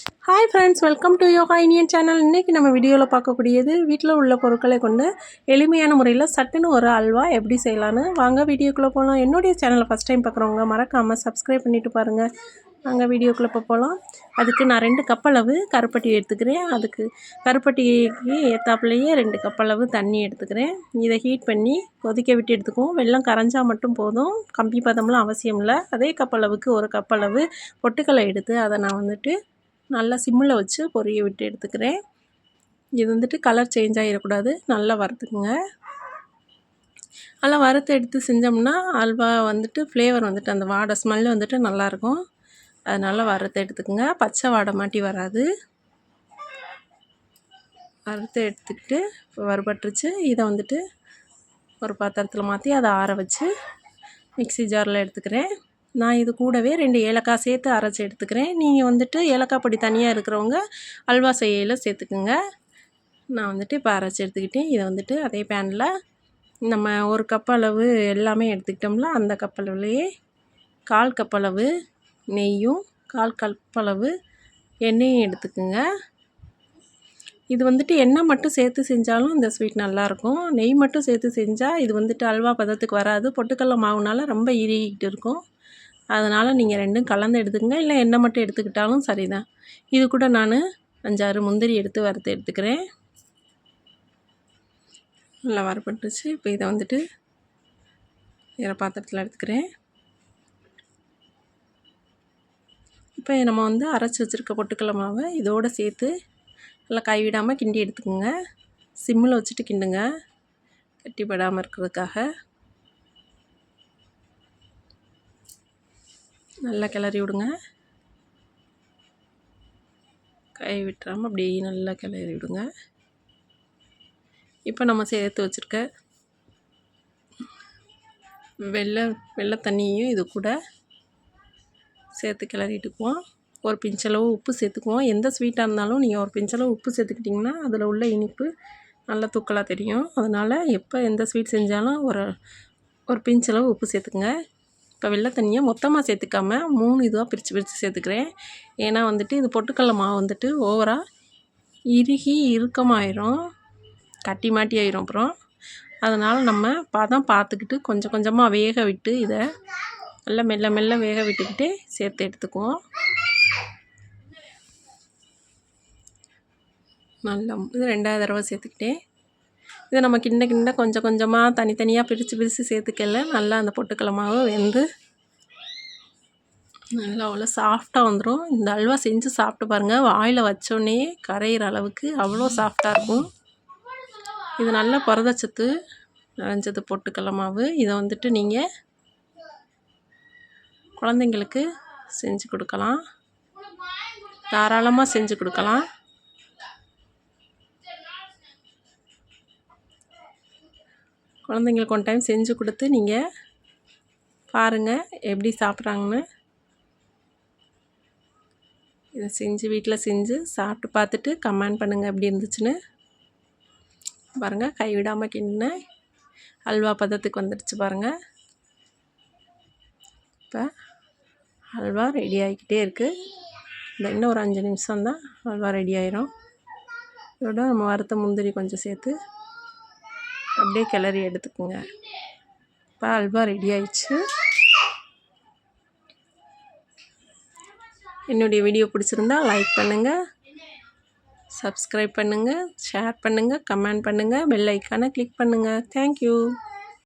Hi friends welcome to Yoga Iniyan channel இன்றைக்கி நம்ம வீடியோவில் பார்க்கக்கூடியது வீட்டில் உள்ள பொருட்களை கொண்டு எளிமையான முறையில் சட்டுன்னு ஒரு அல்வா எப்படி செய்யலான்னு வாங்க வீடியோக்குள்ளே போகலாம் என்னுடைய சேனலை ஃபஸ்ட் டைம் பார்க்குறவங்க மறக்காமல் சப்ஸ்கிரைப் பண்ணிவிட்டு பாருங்கள் நாங்கள் வீடியோக்குள்ளே இப்போ போகலாம் அதுக்கு நான் ரெண்டு கப் அளவு கருப்பட்டி எடுத்துக்கிறேன். அதுக்கு கருப்பட்டிக்கு ஏற்றாப்புலையே ரெண்டு கப் அளவு தண்ணி எடுத்துக்கிறேன். இதை ஹீட் பண்ணி கொதிக்க விட்டு எடுத்துக்குவோம். வெள்ளம் கரைஞ்சால் மட்டும் போதும். கம்பி பதம்லாம் அவசியம் இல்லை. அதே கப் அளவுக்கு ஒரு கப் அளவு பொட்டுக்கலை எடுத்து அதை நான் வந்துட்டு நல்லா சிம்மில் வச்சு பொரிய விட்டு எடுத்துக்கிறேன். இது வந்துட்டு கலர் சேஞ்ச் ஆகிடக்கூடாது. நல்லா வறுத்துக்குங்க. நல்லா வறுத்து எடுத்து செஞ்சோம்னா அல்வா வந்துட்டு ஃப்ளேவர் வந்துட்டு அந்த வாடை ஸ்மெல் வந்துட்டு நல்லாயிருக்கும். அதனால் வறுத்து எடுத்துக்கோங்க. பச்சை வாடை மாட்டி வராது. வறுத்து எடுத்துக்கிட்டு வறுபட்டுருச்சு. இதை வந்துட்டு ஒரு பாத்திரத்தில் மாற்றி அதை ஆற வச்சு மிக்சி ஜாரில் எடுத்துக்கிறேன். நான் இது கூடவே ரெண்டு ஏலக்காய் சேர்த்து அரைச்சி எடுத்துக்கிறேன். நீங்கள் வந்துட்டு ஏலக்காய் பொடி தனியாக இருக்கிறவங்க அல்வா செய்யல சேர்த்துக்குங்க. நான் வந்துட்டு இப்போ அரைச்சி எடுத்துக்கிட்டேன். இதை வந்துட்டு அதே பேனில் நம்ம ஒரு கப் அளவு எல்லாமே எடுத்துக்கிட்டோம்ல அந்த கப் அளவுலேயே கால் கப் அளவு நெய்யும் கால் கப்பளவு எண்ணெயும் எடுத்துக்குங்க. இது வந்துட்டு எண்ணெய் மட்டும் சேர்த்து செஞ்சாலும் இந்த ஸ்வீட் நல்லாயிருக்கும் நெய் மட்டும் சேர்த்து செஞ்சால் இது வந்துட்டு அல்வா பதத்துக்கு வராது. பொட்டுக்கடல மாவுனால ரொம்ப இறுகிட்டு இருக்கும். அதனால் நீங்கள் ரெண்டும் கலந்து எடுத்துக்கங்க. இல்லை எண்ணெய் மட்டும் எடுத்துக்கிட்டாலும் சரிதான். இது கூட நான் அஞ்சாறு முந்திரி எடுத்து வறுத்து எடுத்துக்கிறேன். நல்லா வரப்பட்டுச்சு இப்போ இதை வந்துட்டு வேறு பாத்திரத்தில் எடுத்துக்கிறேன். இப்போ நம்ம வந்து அரைச்சி வச்சுருக்க பொட்டுக்கடல மாவை இதோடு சேர்த்து நல்லா கைவிடாமல் கிண்டி எடுத்துக்கோங்க. சிம்மில் வச்சுட்டு கிண்டுங்க. கட்டிப்படாமல் இருக்கிறதுக்காக. நல்லா கிளறி விடுங்க. கை விட்டுறாமல் அப்படியே நல்லா கிளறி விடுங்க. இப்போ நம்ம சேர்த்து வச்சுருக்க வெள்ளை வெள்ளை தண்ணியும் இது கூட சேர்த்து கிளறிட்டுக்குவோம் ஒரு பிஞ்சளவு உப்பு சேர்த்துக்குவோம். எந்த ஸ்வீட்டாக இருந்தாலும் நீங்கள் ஒரு பிஞ்சளவு உப்பு சேர்த்துக்கிட்டிங்கன்னா அதில் உள்ள இனிப்பு நல்லா தூக்கலாக தெரியும். அதனால் எப்போ எந்த ஸ்வீட் செஞ்சாலும் ஒரு ஒரு பிஞ்சளவு உப்பு சேர்த்துக்குங்க. இப்போ வெள்ளை தண்ணியை மொத்தமாக சேர்த்துக்காம மூணு இதுவாக பிரித்து பிரித்து சேர்த்துக்கிறேன். ஏன்னா வந்துட்டு இது பொட்டுக்கடல மாவு வந்துட்டு ஓவராக இறுகி இறுக்கமாயிரும். கட்டி மாட்டி ஆயிரும் அப்புறம். அதனால் நம்ம பதம் பார்த்துக்கிட்டு கொஞ்சம் கொஞ்சமாக வேக விட்டு இதை நல்லா மெல்ல மெல்ல வேக விட்டுக்கிட்டு சேர்த்து எடுத்துக்குவோம். நல்லா இது ரெண்டாவது தடவை சேர்த்துக்கிட்டேன். இதை நம்ம கிண்ட கிண்ட கொஞ்சம் கொஞ்சமாக தனித்தனியாக பிரித்து பிரித்து சேர்த்துக்கல. நல்லா அந்த பொட்டுக்கடல மாவு வெந்து நல்லா அவ்வளோ சாஃப்டாக வந்துடும் இந்த அல்வா செஞ்சு சாப்பிட்டு பாருங்கள் வாயில் வச்சோடனே கரையிற அளவுக்கு அவ்வளோ சாஃப்டாக இருக்கும். இது நல்லா புரதச்சத்து நிறைஞ்சது பொட்டுக்கடல மாவு. இதை வந்துட்டு நீங்கள் குழந்தைங்களுக்கு செஞ்சு கொடுக்கலாம். தாராளமாக செஞ்சு கொடுக்கலாம். குழந்தைங்களுக்கு ஒன் டைம் செஞ்சு கொடுத்து நீங்கள் பாருங்கள் எப்படி சாப்பிட்றாங்கன்னு. இதை செஞ்சு வீட்டில் செஞ்சு சாப்பிட்டு பார்த்துட்டு கமெண்ட் பண்ணுங்கள் எப்படி இருந்துச்சுன்னு. பாருங்கள் கைவிடாமல் கிண்ண அல்வா பதத்துக்கு வந்துடுச்சு பாருங்கள் இப்போ அல்வா ரெடி ஆகிக்கிட்டே இருக்குது இந்த இன்னும் ஒரு அஞ்சு நிமிஷம் தான் அல்வா ரெடி ஆயிரும். இதோட நம்ம வறுத்த முந்திரி கொஞ்சம் சேர்த்து அப்படியே கிளறி எடுத்துக்கோங்க. இப்போ அல்வா ரெடி ஆயிடுச்சு. என்னுடைய வீடியோ பிடிச்சிருந்தா லைக் பண்ணுங்கள் சப்ஸ்கிரைப் பண்ணுங்கள் ஷேர் பண்ணுங்கள் கமெண்ட் பண்ணுங்கள் பெல் ஐக்கானை கிளிக் பண்ணுங்கள் தேங்க்யூ